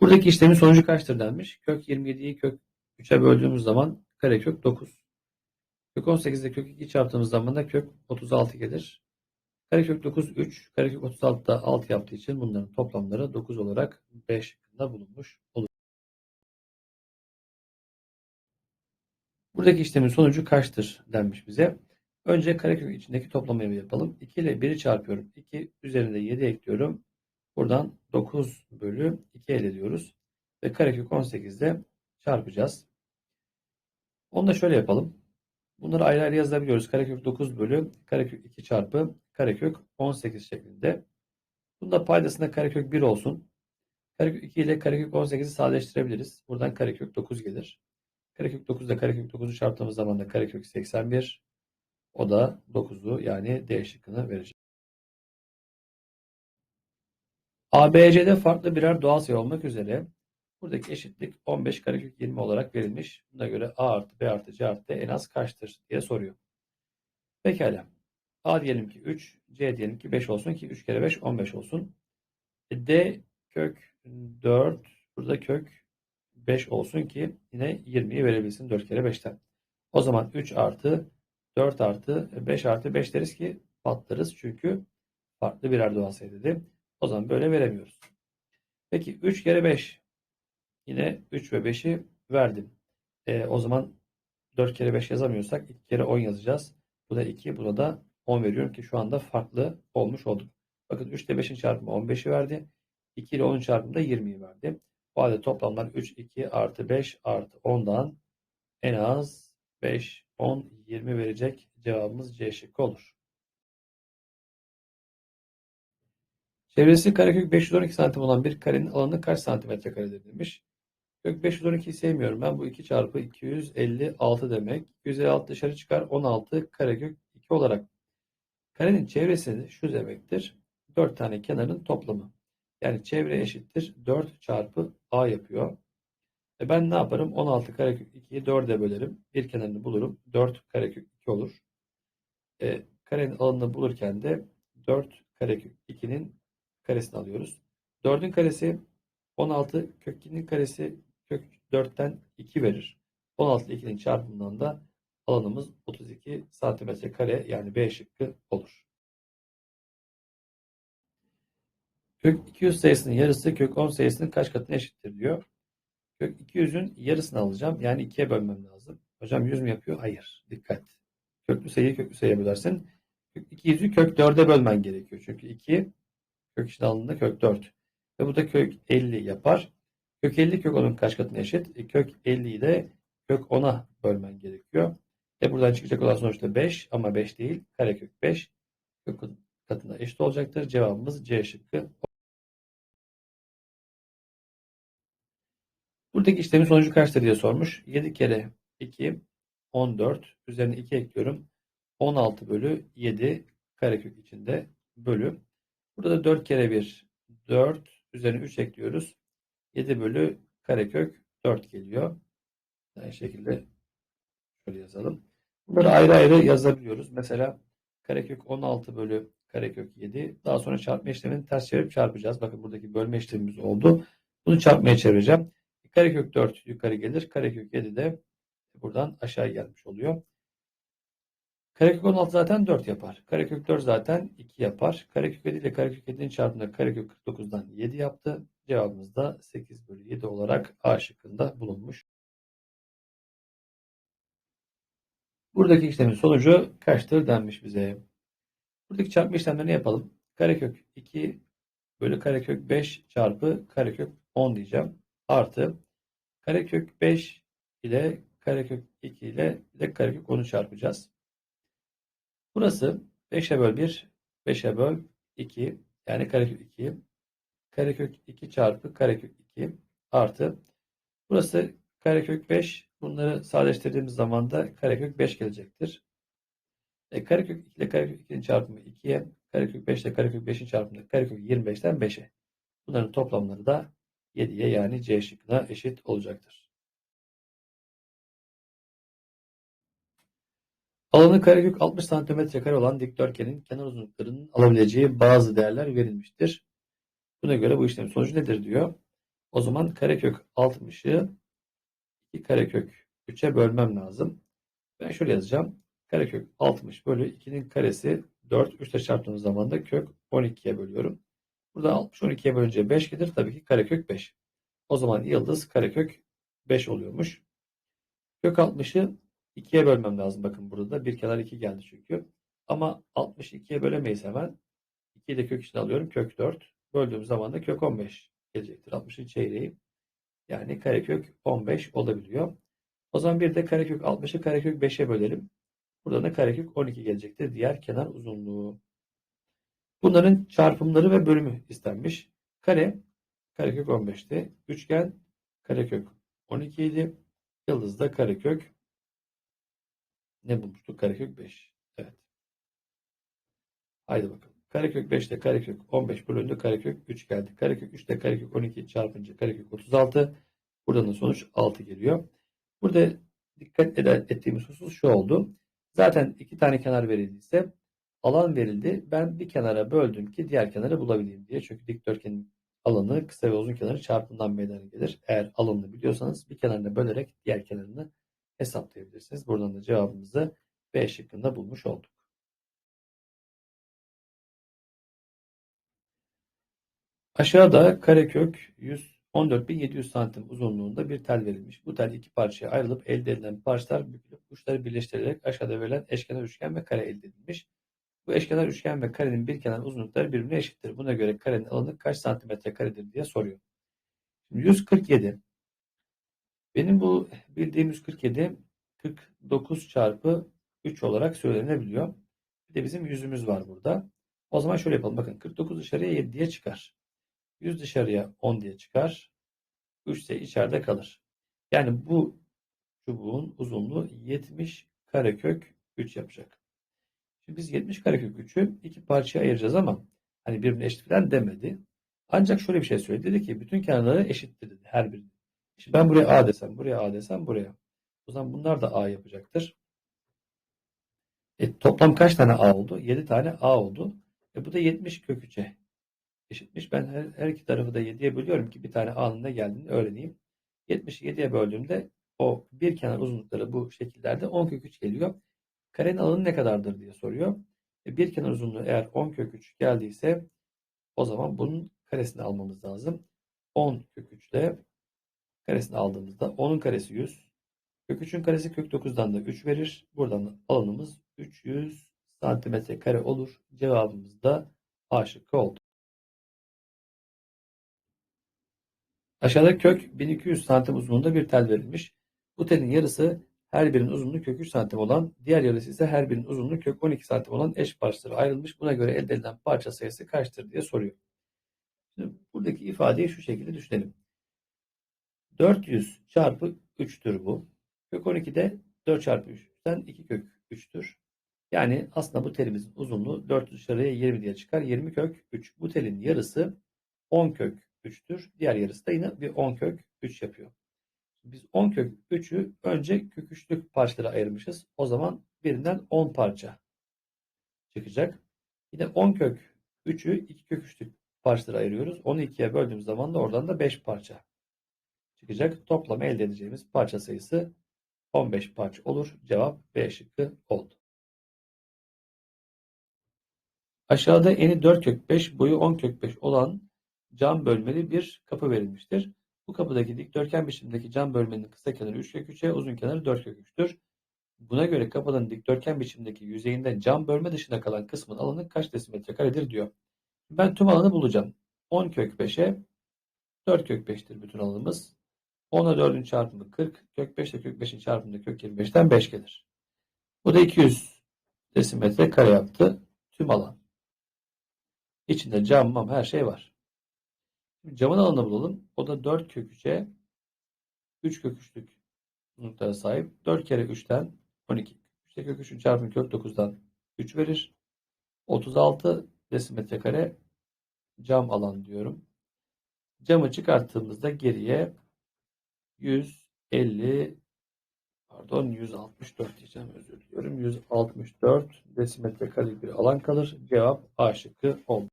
Buradaki işlemin sonucu kaçtır denmiş. Kök 27'yi kök 3'e böldüğümüz zaman karekök 9. Kök 18'de kök 2 çarptığımız zaman da kök 36 gelir. Karekök 9 3, karekök 36 da 6 yaptığı için bunların toplamları 9 olarak 5 şıkkında bulunmuş olur. Buradaki işlemin sonucu kaçtır denmiş bize. Önce karekök içindeki toplamayı yapalım. 2 ile 1'i çarpıyorum. 2 üzerinde 7 ekliyorum. Buradan 9 bölü 2 elde ediyoruz. Ve karekök 18'de çarpacağız. Onu da şöyle yapalım. Bunları ayrı ayrı yazabiliyoruz. Karekök 9 bölü karekök 2 çarpı karekök 18 şeklinde. Bunda paydasında karekök 1 olsun. Karekök 2 ile karekök 18'i sadeleştirebiliriz. Buradan karekök 9 gelir. Karekök 9 ile karekök 9'u çarptığımız zaman da karekök 81. O da 9'u yani D şıkkını verecek. ABC'de farklı birer doğal sayı olmak üzere buradaki eşitlik 15 karekök 20 olarak verilmiş. Buna göre A artı B artı C artı D en az kaçtır diye soruyor. Pekala. A diyelim ki 3, C diyelim ki 5 olsun ki 3 kere 5 15 olsun. E, D kök 4, burada kök 5 olsun ki yine 20'yi verebilsin 4 kere 5'ten. O zaman 3 artı 4 artı 5 artı 5 deriz ki patlarız çünkü farklı birer doğal sayı dedi. O zaman böyle veremiyoruz. Peki 3 kere 5 yine 3 ve 5'i verdim. E, o zaman 4 kere 5 yazamıyorsak 2 kere 10 yazacağız. Bu da 2, buna da 10 veriyorum ki şu anda farklı olmuş olduk. Bakın 3 ile 5'in çarpımı 15'i verdi. 2 ile 10'un çarpımı da 20'yi verdi. Bu halde toplamlar 3, 2 artı 5 artı 10'dan en az 5, 10, 20 verecek cevabımız C şıkkı olur. Çevresi karekök 512 santim olan bir karenin alanı kaç santimetre karedir demiş. Kök 512'yi sevmiyorum. Ben bu 2 çarpı 256 demek. 256 dışarı çıkar 16 karekök 2 olarak. Karenin çevresi şu demektir. 4 tane kenarın toplamı. Yani çevre eşittir 4 çarpı A yapıyor. E ben ne yaparım? 16 karekök 2'yi 4'e bölerim. Bir kenarını bulurum. 4 karekök 2 olur. E, karenin alanını bulurken de 4 karekök 2'nin karesini alıyoruz. 4'ün karesi 16 kök 2'nin karesi kök 4'ten 2 verir. 16 ile 2'nin çarpımından da alanımız 32 santimetre kare yani B şıkkı olur. Kök 200 sayısının yarısı kök 10 sayısının kaç katına eşittir diyor. Kök 200'ün yarısını alacağım. Yani 2'ye bölmem lazım. Hocam 100 mü yapıyor? Hayır. Dikkat. Köklü sayıyı köklü sayıya bölersin. Kök 200'ü kök 4'e bölmen gerekiyor. Çünkü 2 kök içine alındığında kök 4. Ve bu da kök 50 yapar. Kök 50 kök 10'un kaç katına eşit? E, kök 50'yi de kök 10'a bölmen gerekiyor. E buradan çıkacak olan sonuçta 5 ama 5 değil. Karekök 5 kök katına eşit olacaktır. Cevabımız C şıkkı. Buradaki işlemin sonucu kaçtır diye sormuş. 7 kere 2 14 üzerine 2 ekliyorum. 16 bölü 7 karekök içinde bölü. Burada da 4 kere 1 4 üzerine 3 ekliyoruz. 7 bölü karekök 4 geliyor. Aynı şekilde şöyle yazalım. Bunları ayrı ayrı yazabiliyoruz. Mesela karekök 16 bölü karekök 7. Daha sonra çarpma işlemini ters çevirip çarpacağız. Bakın buradaki bölme işlemimiz oldu. Bunu çarpmaya çevireceğim. Karekök 4 yukarı gelir. Karekök 7 de buradan aşağı gelmiş oluyor. Karekök 16 zaten 4 yapar. Karekök 4 zaten 2 yapar. Karekök 7 ile karekök 7'nin çarpımında karekök 49'dan 7 yaptı. Cevabımız da 8 bölü 7 olarak A şıkkında bulunmuş. Buradaki işlemin sonucu kaçtır denmiş bize. Buradaki çarpma işlemlerini yapalım. Karekök 2 bölü karekök 5 çarpı karekök 10 diyeceğim. Artı karekök 5 ile karekök 2 ile de karekök 10'u çarpacağız. Burası 5'e böl 1, 5'e böl 2 yani karekök 2. Karekök 2 çarpı karekök 2 artı burası karekök 5. Bunları sadeleştirdiğimiz zaman da karekök 5 gelecektir. E, karekök 2 ile karekök 2'nin çarpımı 2'ye, karekök 5 ile karekök 5'in çarpımı karekök 25'ten 5'e. Bunların toplamları da 7'ye yani C şıkkına eşit olacaktır. Alanı karekök 60 cm olan dikdörtgenin kenar uzunluklarının alabileceği bazı değerler verilmiştir. Buna göre bu işlemin sonucu nedir diyor. O zaman karekök 60'ı 2 karekök 3'e bölmem lazım. Ben şöyle yazacağım. Karekök 60 bölü 2'nin karesi 4. 3 ile çarptığımız zaman da kök 12'ye bölüyorum. Burada 60 12'ye bölünce 5 gelir. Tabii ki karekök 5. O zaman yıldız karekök 5 oluyormuş. Kök 60'ı 2'ye bölmem lazım. Bakın burada da bir kenar 2 geldi çünkü. Ama 60'ı 2'ye bölemeyiz hemen. 2'yi de kök içine alıyorum. Kök 4. Böldüğüm zaman da kök 15 gelecektir. 60'ın çeyreği. Yani karekök 15 olabiliyor. O zaman bir de karekök 60'ı karekök 5'e bölelim. Buradan da karekök 12 gelecektir. Diğer kenar uzunluğu. Bunların çarpımları ve bölümü istenmiş. Kare karekök 15'ti. Üçgen karekök 12 idi. Yıldızda karekök ne bulmuştuk? Karekök 5. Evet. Haydi bakalım. Karekök 5 ile karekök 15 bölündü. Karekök 3 geldi. Karekök 3 ile karekök 12 çarpınca karekök 36. Buradan da sonuç 6 geliyor. Burada dikkat eden, ettiğimiz husus şu oldu. Zaten iki tane kenar verildiyse alan verildi. Ben bir kenara böldüm ki diğer kenarı bulabileyim diye. Çünkü dikdörtgenin alanı kısa ve uzun kenarı çarpımından meydana gelir. Eğer alanını biliyorsanız bir kenarını bölerek diğer kenarını hesaplayabilirsiniz. Buradan da cevabımızı B şıkkında bulmuş olduk. Aşağıda karekök 114.700 santim uzunluğunda bir tel verilmiş. Bu tel iki parçaya ayrılıp elde edilen parçalar bükülüp uçları birleştirilerek aşağıda verilen eşkenar üçgen ve kare elde edilmiş. Bu eşkenar üçgen ve karenin bir kenar uzunlukları birbirine eşittir. Buna göre karenin alanı kaç santimetre karedir diye soruyor. Şimdi 147 benim bu bildiğim 147 49 çarpı 3 olarak söylenebiliyor. Bir de bizim yüzümüz var burada. O zaman şöyle yapalım. Bakın 49 dışarıya 7 diye çıkar. 100 dışarıya 10 diye çıkar. 3 ise içeride kalır. Yani bu çubuğun uzunluğu 70 karekök 3 yapacak. Şimdi biz 70 karekök 3'ü iki parçaya ayıracağız ama hani birbirine eşit falan demedi. Ancak şöyle bir şey söyledi. Dedi ki bütün kenarları eşittir dedi her biri. Şimdi ben buraya A desem, buraya A desem, buraya. O zaman bunlar da A yapacaktır. E, toplam kaç tane A oldu? 7 tane A oldu. E, bu da 70 kök 3'e eşitmiş. Ben her, her iki tarafı da 7'ye bölüyorum ki bir tane A'nın ne geldiğini öğreneyim. 70'i 7'ye böldüğümde o bir kenar uzunlukları bu şekillerde 10 kök 3 geliyor. Karenin alanı ne kadardır diye soruyor. E, bir kenar uzunluğu eğer 10 kök 3 geldiyse o zaman bunun karesini almamız lazım. 10 kök 3 ile karesini aldığımızda 10'un karesi 100. Kök 3'ün karesi kök 9'dan da 3 verir. Buradan da alanımız 300 santimetre kare olur. Cevabımız da A şıkkı oldu. Aşağıda kök 1200 santim uzunluğunda bir tel verilmiş. Bu telin yarısı her birinin uzunluğu kök 3 santim olan, diğer yarısı ise her birinin uzunluğu kök 12 santim olan eş parçalara ayrılmış. Buna göre elde edilen parça sayısı kaçtır diye soruyor. Şimdi buradaki ifadeyi şu şekilde düşünelim. 400 çarpı 3'tür bu. Kök 12 de 4 çarpı 3'ten 2 kök 3'tür. Yani aslında bu telimizin uzunluğu 400 dışarıya 20 diye çıkar. 20 kök 3. Bu telin yarısı 10 kök 3'tür. Diğer yarısı da yine bir 10 kök 3 yapıyor. Biz 10 kök 3'ü önce kök 3'lük parçalara ayırmışız. O zaman birinden 10 parça çıkacak. Yine 10 kök 3'ü 2 kök 3'lük parçalara ayırıyoruz. Onu 2'ye böldüğümüz zaman da oradan da 5 parça çıkacak. Toplam elde edeceğimiz parça sayısı 15 parça olur. Cevap B şıkkı oldu. Aşağıda eni 4 kök 5, boyu 10 kök 5 olan cam bölmeli bir kapı verilmiştir. Bu kapıdaki dikdörtgen biçimdeki cam bölmenin kısa kenarı 3 kök 3'e, uzun kenarı 4 kök 3'tür. Buna göre kapının dikdörtgen biçimdeki yüzeyinden cam bölme dışında kalan kısmın alanı kaç desimetre karedir diyor. Ben tüm alanı bulacağım. 10 kök 5'e 4 kök 5'tir bütün alanımız. 10'a 4'ün çarpımı 40. Kök 5 ile kök 5'in çarpımı kök 25'ten 5 gelir. Bu da 200 desimetre kare yaptı. Tüm alan. İçinde cam, mam her şey var. Camın alanını bulalım. O da 4 kök 3'e 3 kök 3'lük uzunluklara sahip. 4 kere 3'ten 12. İşte kök 3'ün çarpımı kök 9'dan 3 verir. 36 desimetre kare cam alan diyorum. Camı çıkarttığımızda geriye 150 pardon 164 diyeceğim özür diliyorum. 164 desimetre kare bir alan kalır. Cevap A şıkkı oldu.